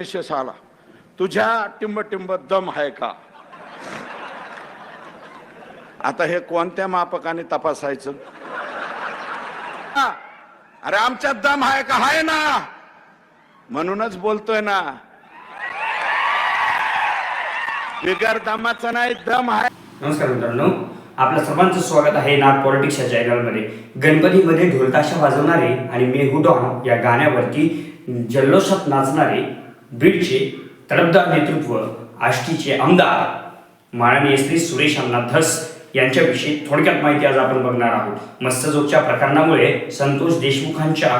यशस आला तुझ्या टिंब टिंब दम आहे का? आता हे कोणत्या मापकाने तपासायचं? हा, अरे आमच्यात दम आहे का? आहे ना. म्हणूनच बोलतोय ना. बिगर दमाचं नाही दम आहे. नमस्कार मित्रांनो. आपलं सर्वांचं स्वागत आहे नाग पॉलिटिक्स या चॅनलमध्ये. गणपतीमध्ये ढोलताशा वाजवणारे आणि मेहू डॉन या गाण्यावरती जल्लोषात नाचणारे बीडचे तडफदार नेतृत्व आष्टीचे आमदार माननीय श्री सुरेश अमनाथ धस यांच्याविषयी थोडक्यात माहिती आज आपण बघणार आहोत. मत्स्यजोगच्या प्रकरणामुळे संतोष देशमुखांच्या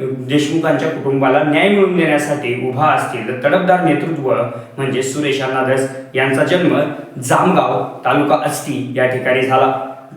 देशमुखांच्या कुटुंबाला न्याय मिळवून देण्यासाठी उभा असतील तडफदार नेतृत्व म्हणजे सुरेश अण्णा धस यांचा जन्म जामगाव तालुका अस्ती या ठिकाणी झाला.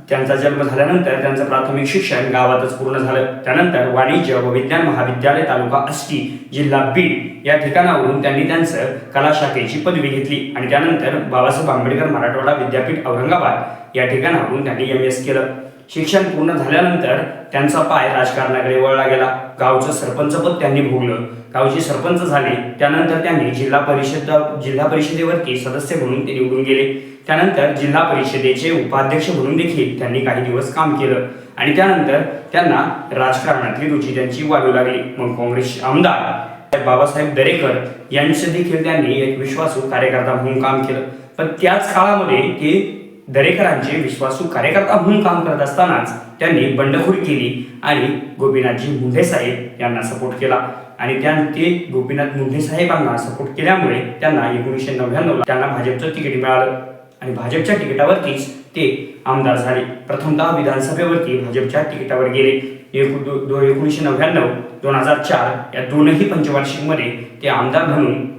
त्यांचा जन्म झाल्यानंतर त्यांचं प्राथमिक शिक्षण गावातच पूर्ण झालं. त्यानंतर वाणिज्य व विज्ञान महाविद्यालय तालुका आष्टी जिल्हा बीड या ठिकाणावरून त्यांनी त्यांचं कला शाखेची पदवी घेतली आणि त्यानंतर बाबासाहेब आंबेडकर मराठवाडा विद्यापीठ औरंगाबाद या ठिकाणावरून त्यांनी एम एस केलं. शिक्षण पूर्ण झाल्यानंतर त्यांचा पाय राजकारणाकडे वळला गेला. गावचं सरपंचपद त्यांनी भोगलं. गावचे सरपंच झाले. त्यानंतर त्यांनी जिल्हा परिषद जिल्हा परिषदेवरती सदस्य म्हणून ते निवडून गेले. त्यानंतर जिल्हा परिषदेचे उपाध्यक्ष म्हणून देखील त्यांनी काही दिवस काम केलं. आणि त्यानंतर त्यांना राजकारणातली रुची त्यांची वाढू लागली. मग काँग्रेसचे आमदार बाबासाहेब दरेकर यांचे देखील त्यांनी एक विश्वासू कार्यकर्ता म्हणून काम केलं. पण त्याच काळामध्ये ते दरेकरांचे विश्वासू कार्यकर्ता म्हणून काम करत असतानाच त्यांनी बंडखोरी केली आणि गोपीनाथजी मुंढे साहेब यांना सपोर्ट केला. आणि त्या ते गोपीनाथ मुंढे साहेबांना सपोर्ट केल्यामुळे त्यांना एकोणीसशे नव्याण्णवला त्यांना भाजपचं तिकीट मिळालं. आणि भाजपच्या तिकिटावरतीच ते आमदार झाले. प्रथमतः विधानसभेवरती भाजपच्या तिकिटावर गेले. एकू- एकोणीसशे नव्याण्णव दोन हजार चार या दोनही पंचवार्षिकमध्ये ते आमदार म्हणून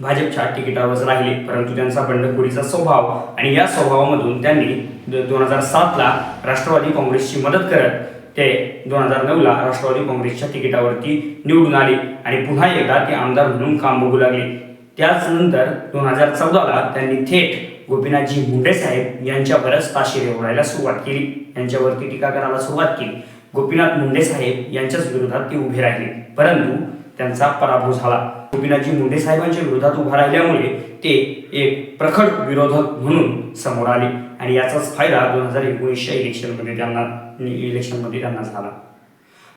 भाजपच्या तिकिटावरच राहिले. परंतु त्यांचा बंडखोरीचा स्वभाव आणि या स्वभावामधून त्यांनी दोन हजार सातला राष्ट्रवादी काँग्रेसची मदत करत ते दोन हजार नऊला राष्ट्रवादी काँग्रेसच्या तिकिटावरती निवडून आले आणि पुन्हा एकदा ते आमदार म्हणून काम बघू लागले. त्याचनंतर दोन हजार चौदाला त्यांनी थेट गोपीनाथजी मुंडे साहेब यांच्यावरच ताशेरे ओढायला सुरुवात केली. यांच्यावरती टीका करायला सुरुवात केली. गोपीनाथ मुंडे साहेब यांच्याच विरोधात ते उभे राहिले. परंतु त्यांचा पराभव झाला. गोपीनाथजी मुंडे साहेबांच्या विरोधात उभा राहिल्यामुळे ते एक प्रखर विरोधक म्हणून समोर आले. आणि याचाच फायदा दोन हजार एकोणीसच्या इलेक्शनमध्ये त्यांना इलेक्शनमध्ये त्यांना झाला.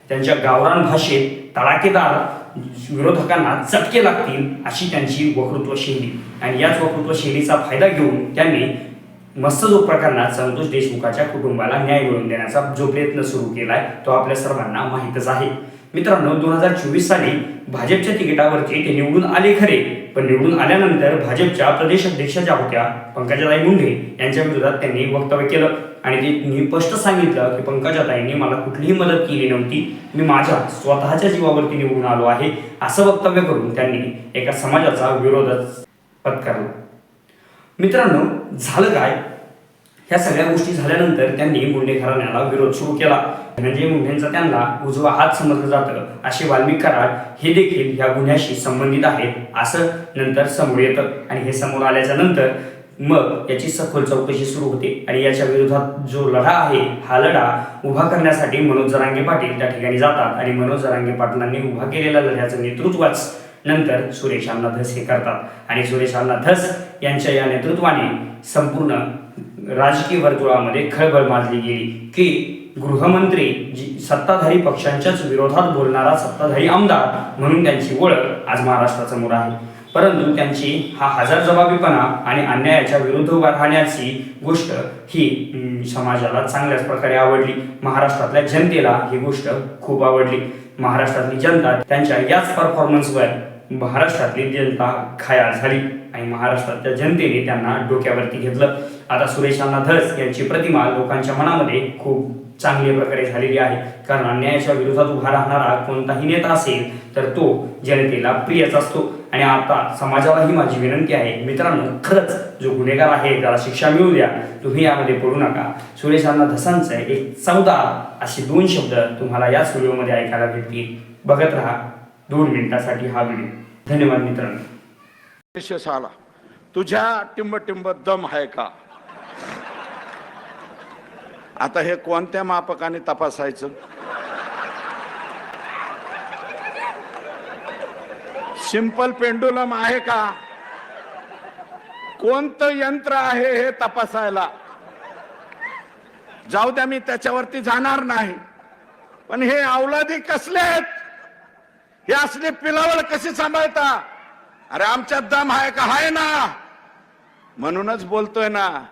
त्यांच्या गावरान भाषेत तडाखेदार विरोधकांना चटके लागतील अशी त्यांची वक्तृत्व शैली. आणि याच वक्तृत्व शैलीचा फायदा घेऊन त्यांनी मत्स्यजोग प्रकरणात संतोष देशमुखाच्या कुटुंबाला न्याय मिळवून देण्याचा जो प्रयत्न सुरू केलाय तो आपल्या सर्वांना माहीतच आहे. मित्रांनो दोन हजार चोवीस साली भाजपच्या तिकिटावरती ते निवडून आले खरे. पण निवडून आल्यानंतर भाजपच्या प्रदेश अध्यक्ष ज्या होत्या पंकजाताई मुंढे यांच्या विरोधात त्यांनी वक्तव्य केलं. आणि ते स्पष्ट सांगितलं की पंकजाताईंनी मला कुठलीही मदत केली नव्हती. मी माझ्या स्वतःच्या जीवावरती निवडून आलो आहे असं वक्तव्य करून त्यांनी एका समाजाचा विरोधच पत्करला. मित्रांनो झालं काय? ह्या सगळ्या गोष्टी झाल्यानंतर त्यांनी मुंडे घराण्याला विरोध सुरू केला. म्हणजे मुंडेंचा त्यांना उजवा हात समजलं जातं. असे वाल्मिक कराड हे देखील या गुन्ह्याशी संबंधित आहेत असं नंतर समोर येतं. आणि हे समोर आल्याच्यानंतर मग याची सखोल चौकशी सुरू होते. आणि याच्या विरोधात जो लढा आहे हा लढा उभा करण्यासाठी मनोज जरांगे पाटील त्या ठिकाणी जातात. आणि मनोज जरांगे पाटलांनी उभा केलेल्या लढ्याचं नेतृत्वच नंतर सुरेश अण्णा धस हे करतात. आणि सुरेश अण्णा धस यांच्या या नेतृत्वाने संपूर्ण राजकीय वर्तुळामध्ये खळबळ माजली गेली की गृहमंत्री जी सत्ताधारी पक्षांच्याच विरोधात बोलणारा सत्ताधारी आमदार म्हणून त्यांची ओळख आज महाराष्ट्रासमोर आहे. परंतु त्यांची हा हजार जबाबीपणा आणि अन्यायाच्या विरुद्ध उभा राहण्याची गोष्ट ही समाजाला चांगल्याच प्रकारे आवडली. महाराष्ट्रातल्या जनतेला ही गोष्ट खूप आवडली. महाराष्ट्रातली जनता त्यांच्या याच परफॉर्मन्सवर महाराष्ट्रातली जनता खयाल झाली आणि महाराष्ट्रातल्या जनतेने त्यांना डोक्यावरती घेतलं. आता सुरेशांना धस यांची प्रतिमा लोकांच्या मनामध्ये खूप चांगल्या प्रकारे झालेली आहे. कारण अन्यायाच्या विरोधात उभा राहणारा कोणताही नेता असेल तर तो जनतेला प्रियच असतो. आणि आता समाजालाही माझी विनंती आहे मित्रांनो खरंच जो गुन्हेगार आहे त्याला शिक्षा मिळू द्या. तुम्ही यामध्ये पडू नका. सुरेशांना धसांचं एक चौदा असे दोन शब्द तुम्हाला याच व्हिडिओमध्ये ऐकायला भेटतील. बघत राहा दोन मिनिटासाठी हा व्हिडिओ. धन्यवाद मित्रांनो. आला तुझ्या टिंब टिंब दम आहे का? आता हे कोणत्या मापकाने तपासायचं? सिंपल पेंडुलम आहे का? कोणतं यंत्र आहे हे तपासायला? जाऊ द्या मी त्याच्यावरती जाणार नाही. पण हे अवलादी कसले आहेत? हे असले पिलावळ कशी सांभाळता? अरे आमच्यात दम आहे का? आहे ना. म्हणूनच बोलतोय ना.